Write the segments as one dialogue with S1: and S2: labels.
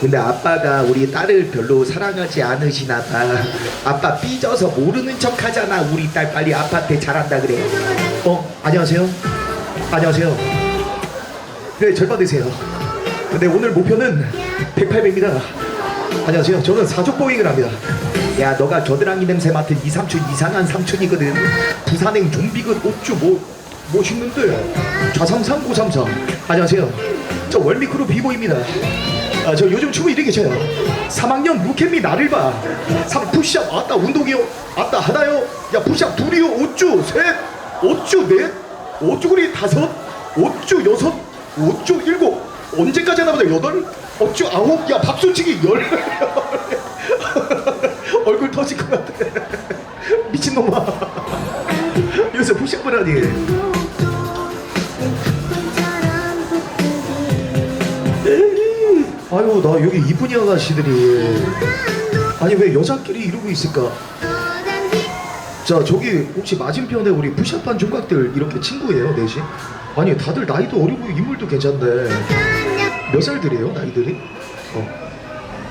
S1: 근데 아빠가 우리 딸을 별로 사랑하지 않으시나 봐. 아빠 삐져서 모르는 척 하잖아. 우리 딸 빨리 아빠한테 잘한다 그래. 어, 안녕하세요. 안녕하세요. 네, 절 받으세요. 근데 오늘 목표는 108배입니다. 안녕하세요. 저는 사족 보행을 합니다. 야, 너가 겨드랑이 냄새 맡은 이 삼촌 이상한 삼촌이거든. 부산행 좀비근 옷주 뭐 멋있는데. 좌삼삼 고삼삼. 안녕하세요. 저 월미크루 비보입니다. 아, 저 요즘 춤을 이렇게 춰요. 3학년 루켓미 나를 봐. 3 푸시업 아따 운동이요. 아따 하나요. 야 푸시업 둘이요. 오쭈 셋. 오쭈 넷. 오쭈구리 다섯. 오쭈 여섯. 오쭈 일곱. 언제까지 하나 보자 여덟. 오쭈 아홉. 야 박수치기 열. 얼굴 터질 것 같아. 미친놈아. 여기서 푸시업을 하니. 아유 나 여기 이쁜이 아가씨들이. 아니 왜 여자끼리 이러고 있을까? 자 저기 혹시 맞은편에 우리 푸샵한 총각들 이렇게 친구예요 넷이? 아니 다들 나이도 어리고 인물도 괜찮은데 몇 살들이에요 나이들이? 어.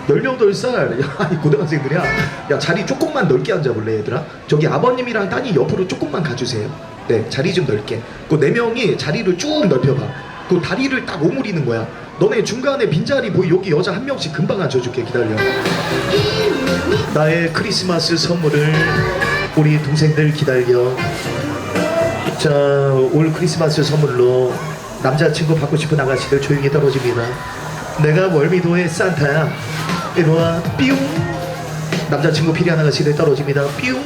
S1: 18살. 야이 고등학생들이야. 야 자리 조금만 넓게 앉아볼래 얘들아? 저기 아버님이랑 따님 옆으로 조금만 가주세요. 네 자리 좀 넓게. 그 네 명이 자리를 쭉 넓혀봐. 그 다리를 딱 오므리는 거야 너네 중간에 빈자리 보이 여기 여자 한 명씩 금방 앉혀줄게 기다려. 나의 크리스마스 선물을 우리 동생들 기다려. 자 올 크리스마스 선물로 남자친구 받고 싶은 아가씨들 조용히 떨어집니다. 내가 월미도의 산타야. 이리와 삐용 남자친구 필요한 아가씨들 떨어집니다. 삐용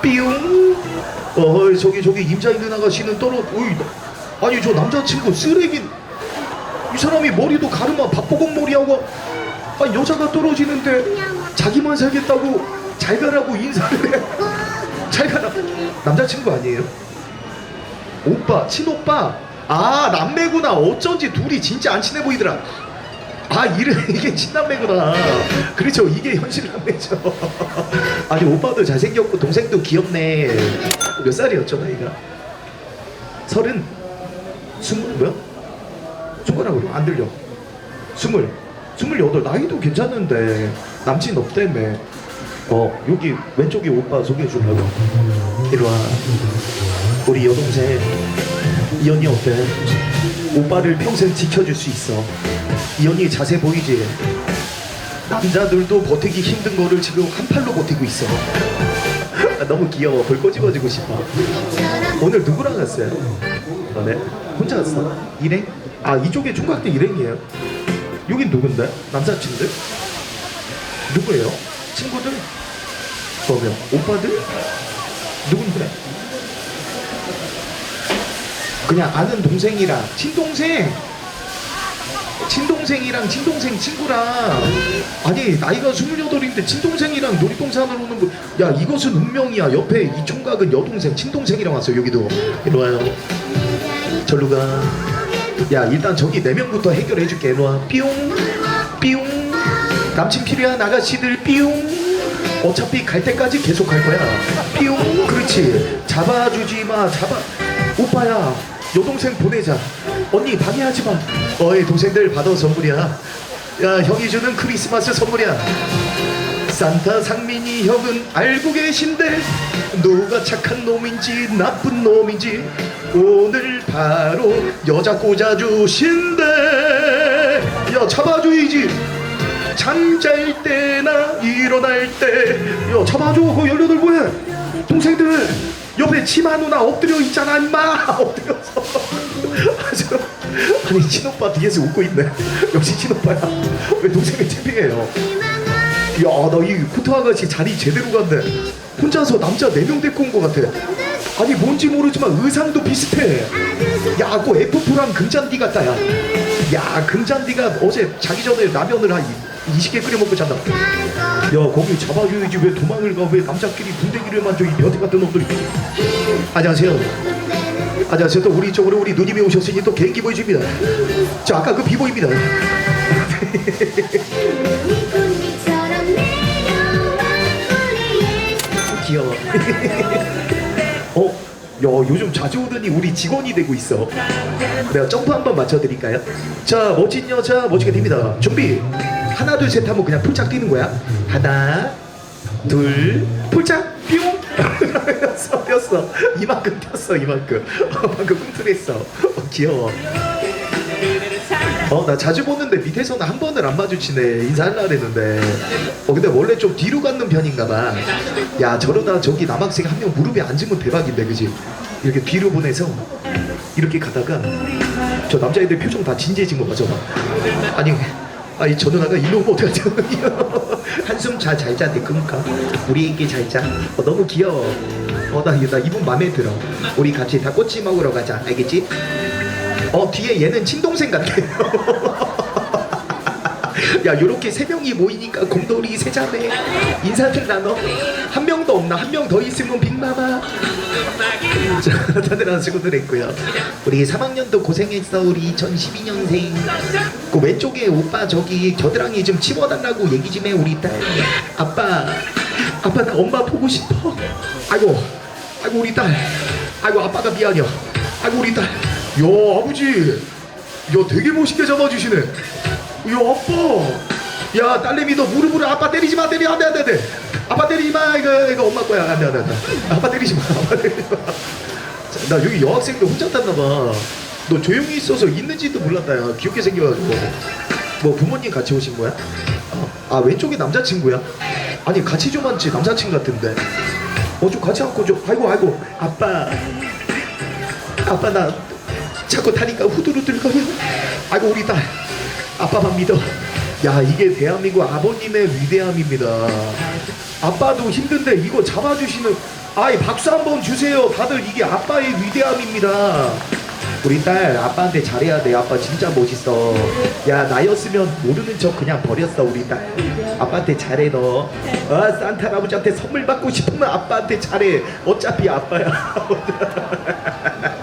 S1: 삐용 어 저기 저기 임자 있는 아가씨는 떨어 어이, 아니 저 남자친구 쓰레기 이 사람이 머리도 가르마 박보공 머리하고 아 여자가 떨어지는데 자기만 살겠다고 잘 가라고 인사를 해 잘 가라. 남자친구 아니에요? 오빠 친오빠. 아 남매구나. 어쩐지 둘이 진짜 안 친해 보이더라. 아 이래 이게 친남매구나. 그렇죠. 이게 현실 남매죠. 아니 오빠도 잘생겼고 동생도 귀엽네. 몇 살이었죠 나이가? 서른? 스물 뭐야 손가락으로 안 들려. 스물 스물여덟 나이도 괜찮은데 남친 없다며. 어 여기 왼쪽에 오빠 소개해 주려고. 이리 와. 우리 여동생 이언니 어때? 오빠를 평생 지켜줄 수 있어. 이언니 자세 보이지? 남자들도 버티기 힘든 거를 지금 한 팔로 버티고 있어. 아, 너무 귀여워. 볼 꼬집어주고 싶어. 오늘 누구랑 갔어요? 너네? 혼자 갔어? 일행? 아 이쪽에 총각도 일행이에요 여긴 누군데? 남사친들? 누구예요? 친구들? 그러면 오빠들? 누군데? 그냥 아는 동생이랑 친동생 친동생이랑 친동생 친구랑 아니 나이가 스물여덟인데 친동생이랑 놀이동산으로 오는 거야 이것은 운명이야 옆에 이 총각은 여동생 친동생이랑 왔어 여기도 이리 와요 절로 가 야 일단 저기 네 명부터 해결해 줄게 와. 삐용 삐용. 남친 필요한 아가씨들 삐용. 어차피 갈 때까지 계속 갈 거야. 삐용 그렇지. 잡아주지 마 잡아. 오빠야 여동생 보내자. 언니 방해하지 마. 어이 동생들 받아 선물이야. 야 형이 주는 크리스마스 선물이야. 산타 상민이 형은 알고 계신데 누가 착한 놈인지 나쁜 놈인지 오늘 바로 여자 꽂아주신대 야 잡아줘야지 잠잘 때나 일어날 때야 잡아줘 그 열여덟 뭐해 동생들 옆에 치마 누나 엎드려 있잖아 임마. 엎드려서. 아니 친오빠 뒤에서 웃고 있네. 역시 친오빠야. 왜 동생을 채팅해요? 야나 이 코트 아가씨 자리 제대로 갔네. 혼자서 남자 네 명 데리고 온 것 같아 아니 뭔지 모르지만 의상도 비슷해. 야그 F4랑 금잔디 같다 야. 야 금잔디가 어제 자기 전에 라면을 한 20개 끓여 먹고 잔다. 야 거기 잡아줘야지. 왜 도망을 가? 왜 남자끼리 분대기를 만져? 이 변태 같은 놈들이. 안녕하세요. 안녕하세요. 또 우리 쪽으로 우리 누님이 오셨으니 또 개인기 보여줍니다. 저 아까 그 비보입니다. 귀여워 어? 야 요즘 자주 오더니 우리 직원이 되고 있어. 내가 점프 한번 맞춰드릴까요? 자 멋진 여자 멋지게 됩니다. 준비. 하나 둘 셋 하면 그냥 폴짝 뛰는 거야. 하나 둘 폴짝 뿅! 뛰었어 뛰었어. 이만큼 뛰었어 이만큼. 어, 방금 꿈틀했어. 어, 귀여워 어 나 자주 보는데 밑에서는 한 번을 안 마주치네 인사하려고 그랬는데 어 근데 원래 좀 뒤로 갖는 편인가 봐 야 저러다 저기 남학생 한 명 무릎에 앉으면 대박인데 그지 이렇게 뒤로 보내서 이렇게 가다가 저 남자애들 표정 다 진지해진 거 봐, 저봐. 아니, 아니 저 누나가 일로 오면 어떡하죠? 한숨 잘 잘자 대금까 우리 애기 잘 자. 어, 너무 귀여워. 어, 나, 나 이분 마음에 들어. 우리 같이 다 꼬치 먹으러 가자. 알겠지? 어, 뒤에 얘는 친동생 같아. 야, 요렇게 세 명이 모이니까 곰돌이 세 자매 인사들 나눠. 한 명도 없나? 한 명 더 있으면 빅마마. 자, 다들 안 수고들 했고요. 우리 3학년도 고생했어. 우리 2012년생. 그 왼쪽에 오빠 저기 겨드랑이 좀 치워달라고 얘기 좀 해. 우리 딸. 아빠, 아빠 나 엄마 보고 싶어. 아이고, 아이고 우리 딸. 아이고 아빠가 미안해. 아이고 우리 딸. 야 아버지, 야 되게 멋있게 잡아주시네. 야 아빠. 야 딸내미 너 무릎으로 아빠 때리지 마 때리 안돼 안돼 안돼. 아빠 때리지 마 이거 이거 엄마 거야 안돼 안돼 안돼. 아빠 때리지 마 아빠 때리지 마. 자, 나 여기 여학생들 혼자 탔나 봐. 너 조용히 있어서 있는지도 몰랐다 야 귀엽게 생겨가지고. 뭐 부모님 같이 오신 거야? 어. 아 왼쪽에 남자친구야? 아니 같이 좀 앉지 남자친구 같은데. 어 좀 같이 앉고 좀 아이고 아이고 아빠 아빠 나 자꾸 타니까 후두루들거려. 아이고 우리 딸 아빠만 믿어. 야 이게 대한민국 아버님의 위대함입니다. 아빠도 힘든데 이거 잡아주시는 아이 박수 한번 주세요. 다들 이게 아빠의 위대함입니다. 우리 딸 아빠한테 잘해야 돼. 아빠 진짜 멋있어. 야 나였으면 모르는 척 그냥 버렸어 우리 딸. 아빠한테 잘해 너. 아 산타 할아버지한테 선물 받고 싶으면 아빠한테 잘해. 어차피 아빠야.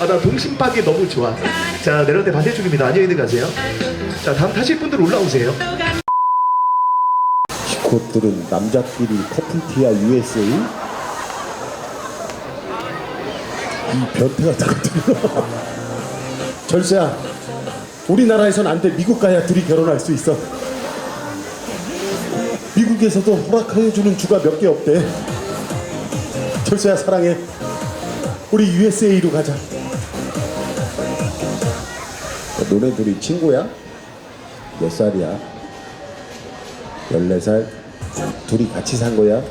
S1: 아, 나 동심파기 너무 좋아. 자, 내려올 때 반대 쪽입니다. 안녕히 가세요. 자, 다음 타실 분들 올라오세요.
S2: 곳들은 남자끼리 커플티야 USA 이 변태 같은 것들 절세야 우리나라에선 안 돼 미국 가야 둘이 결혼할 수 있어 미국에서도 허락해주는 주가 몇 개 없대 절세야 사랑해 우리 USA로 가자 너네 둘이 친구야? 몇 살이야? 14살 둘이 같이 산 거야?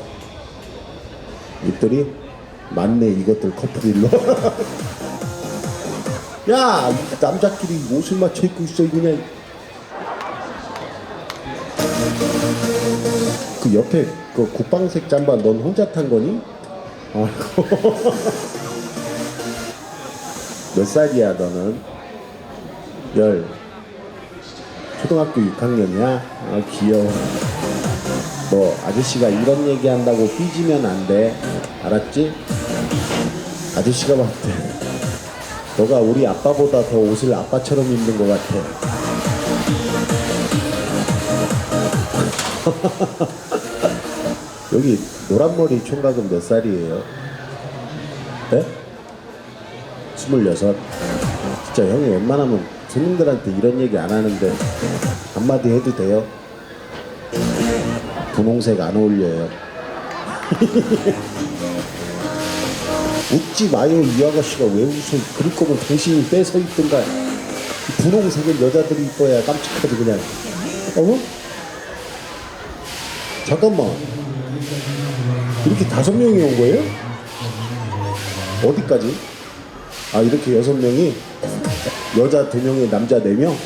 S2: 입들이 맞네 이것들 커플일로 야 남자끼리 옷을 맞춰 입고 있어 그냥 그 옆에 그 국방색 잠바 넌 혼자 탄 거니? 어. 몇 살이야 너는? 열 초등학교 6학년이야? 아 귀여워 너 아저씨가 이런 얘기 한다고 삐지면 안 돼 알았지? 아저씨가 봤을 때 너가 우리 아빠보다 더 옷을 아빠처럼 입는 것 같아 여기 노란머리 총각은 몇 살이에요? 네? 스물여섯 진짜 형이 웬만하면 손님들한테 이런 얘기 안 하는데 한마디 해도 돼요? 분홍색 안 어울려요. 웃지 마요 이 아가씨가 왜 웃어 그럴 거면 당신이 뺏어 입든가 이 분홍색은 여자들이 이뻐야 깜찍하지 그냥 어머? 잠깐만 이렇게 다섯 명이 온 거예요? 어디까지? 아 이렇게 여섯 명이 여자 두 명에 남자 네 명?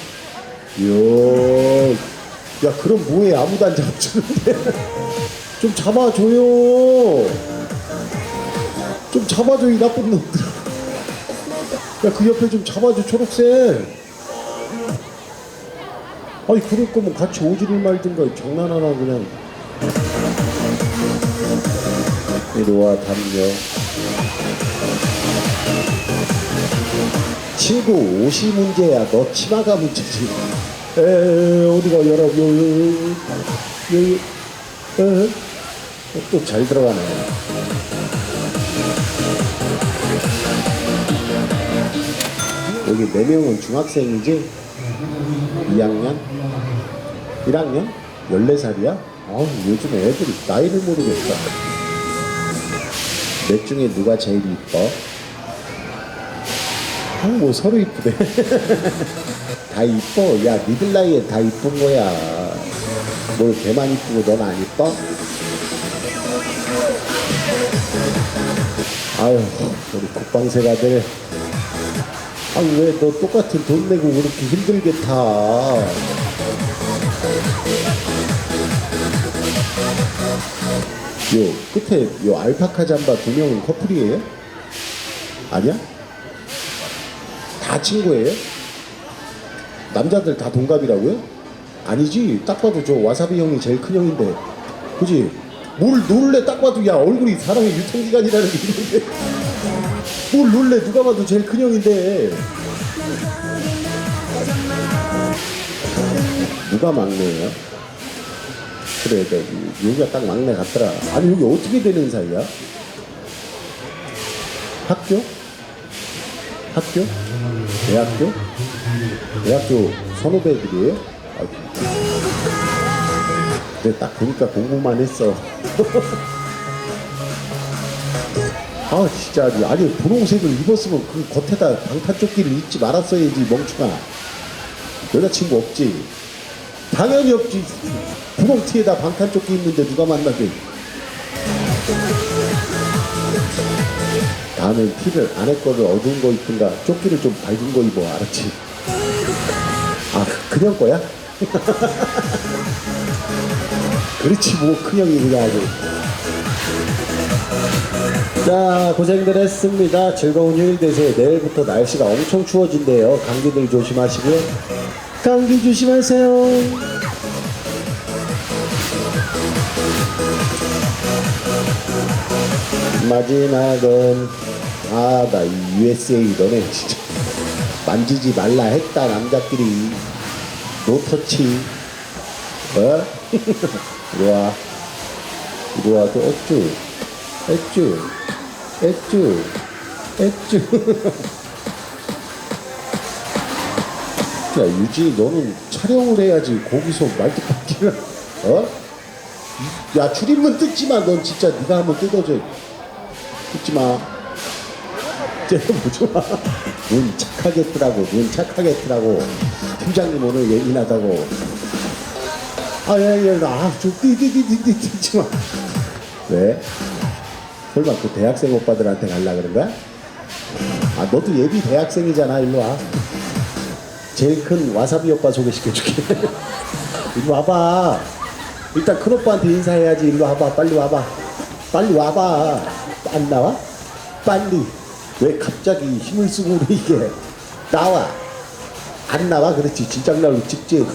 S2: 이야, 야 그럼 뭐해? 아무도 안 잡아주는데. 좀 잡아줘요. 좀 잡아줘 이 나쁜 놈들. 야 그 옆에 좀 잡아줘 초록색. 아니 그럴 거면 같이 오지를 말든가. 장난하나 그냥 이리와 담요 친구 옷이 문제야. 너 치마가 문제지. 에, 어디가 열어? 요, 요, 요, 요, 에, 또잘 들어가네. 여기 네 명은 중학생이지? 2학년? 1학년? 14살이야? 아 요즘 애들이 나이를 모르겠다. 넷 중에 누가 제일 이뻐? 아, 뭐 서로 이쁘네. 다 이뻐. 야, 니들 나이에 다 이쁜 거야. 뭘 걔만 이쁘고 넌 안 이뻐? 아유, 우리 국방세가들. 아, 왜 너 똑같은 돈 내고 그렇게 힘들게 타? 요 끝에 요 알파카 잠바 두 명은 커플이에요? 아니야? 다 친구예요? 남자들 다 동갑이라고요? 아니지 딱 봐도 저 와사비 형이 제일 큰 형인데 그지? 뭘 놀래 딱 봐도 야 얼굴이 사람의 유통기간이라는 게 있는데 뭘 놀래 누가 봐도 제일 큰 형인데 누가 막내예요? 그래 저기 여기가 딱 막내 같더라 아니 여기 어떻게 되는 사이야? 학교? 학교? 대학교? 대학교 선후배들이에요? 아, 근데 딱 보니까 공부만 했어. 아 진짜 아니 분홍색을 입었으면 그 겉에다 방탄조끼를 입지 말았어야지 멍충아. 여자친구 없지? 당연히 없지. 분홍 티에다 방탄 조끼 입는데 누가 만나게? 다음엔 티를 안에 거를 어두운 거 입든가 조끼를 좀 밝은 거 입어 알았지? 아 그- 그냥 거야? 그렇지 뭐 큰형이 그냥 아주 자 고생들 했습니다 즐거운 휴일 되세요 내일부터 날씨가 엄청 추워진대요 감기들 조심하시고요 감기 조심하세요. 마지막은 아 나 USA 너네 진짜. 만지지 말라 했다 남자끼리. 노터치 어? 이리 와. 이리 와 또 어쭈? 어쭈? 어쭈? 어쭈 야 유지 너는 촬영을 해야지 거기서 말뚝박기를 어? 야 출입문 뜯지 마. 넌 진짜 네가 한번 뜯어줘. 뜯지 마. 쟤는 마. 눈 착하게 뜨라고. 눈 착하게 뜨라고. 팀장님 오늘 예민하다고. 아, 예, 예, 나, 아, 좀, 띠, 띠, 띠, 띠, 띠, 뜯지 마. 왜? 설마 그 대학생 오빠들한테 갈라 그런 거야? 아, 너도 예비 대학생이잖아. 일로 와. 제일 큰 와사비 오빠 소개시켜줄게. 이리 와봐. 일단 큰 오빠한테 인사해야지. 일로 와봐. 빨리 와봐. 빨리 와봐. 안 나와? 빨리. 왜 갑자기 힘을 쓰고 그래, 이게. 나와. 안 나와? 그렇지. 진작날로 직진.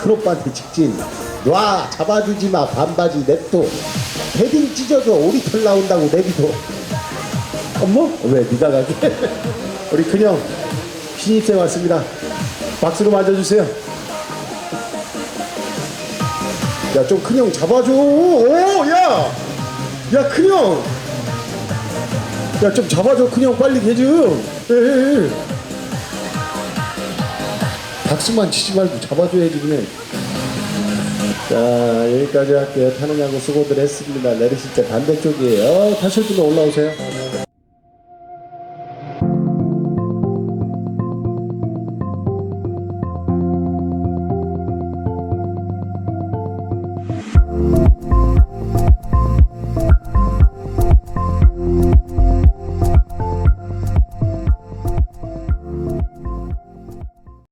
S2: 큰 오빠한테 직진. 놔. 잡아주지 마. 반바지 냅둬. 패딩 찢어져. 오리털 나온다고 내비둬. 어머? 왜 네가 가게? 우리 큰형 신입생 왔습니다. 박수로 맞아주세요. 야, 좀 큰형 잡아줘. 오, 야! 야, 큰형! 야, 좀 잡아줘. 큰형 빨리 개 좀. 예, 예, 예. 박수만 치지 말고 잡아줘야지, 그냥. 자, 여기까지 할게요. 타는 야구 수고들 했습니다. 내리실 때 반대쪽이에요. 타실 분은 올라오세요.